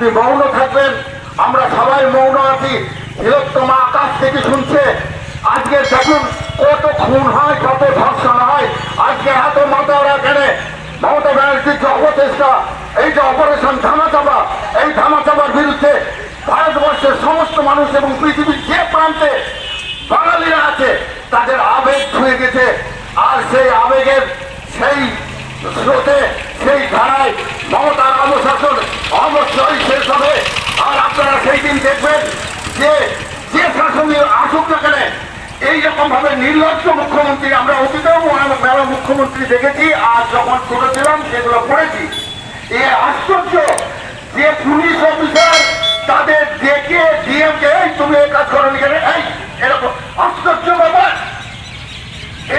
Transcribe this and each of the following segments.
আপনি মৌন থাকবেন, আমরা সবাই মৌন আছি। তিলোত্তমা আকাশ থেকে শুনছে। আজকে দেখুন কত খুন হয়, কত ধর্ষণ হয়। আজকে এত মাতারা কেনে মমতা ব্যানার্জির যে অপচেষ্টা এই যে অপারেশন ধামাচাপা, এই ধামাচাপার বিরুদ্ধে ভারতবর্ষের সমস্ত মানুষ এবং পৃথিবীর যে প্রান্তে বাঙালিরা আছে, তাদের আবেগ ছুঁয়ে গেছে। আর সেই আবেগের সেই স্রোতে সেই ধারায় মমতার অবশাসন অবশ্যই শেষ হবে। আর আপনারা সেই দিন দেখবেন যে যে শাসনই আসুক না কেন এইরকম ভাবে নির্লজ্জ মুখ্যমন্ত্রী আমরা অতীতেও মেলা মুখ্যমন্ত্রী দেখেছি, আর যখন ছোট ছিলাম সেগুলো পড়েছি এ আশ্চর্য যে পুলিশ অফিসার তাদের ডেকে ডিএমকে, এই, তুমি এই কাজ করো কেন? এই, এরকম আশ্চর্য ব্যাপার।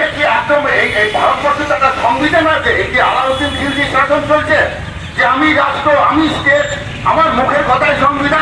এ কি একদম এই এই ভারতবর্ষে তো একটা সংবিধান আছে আলাউদ্দিন খিলজি শাসন চলছে যে আমি রাষ্ট্র আমি স্টেট আমার মুখের কথায় সংবিধান।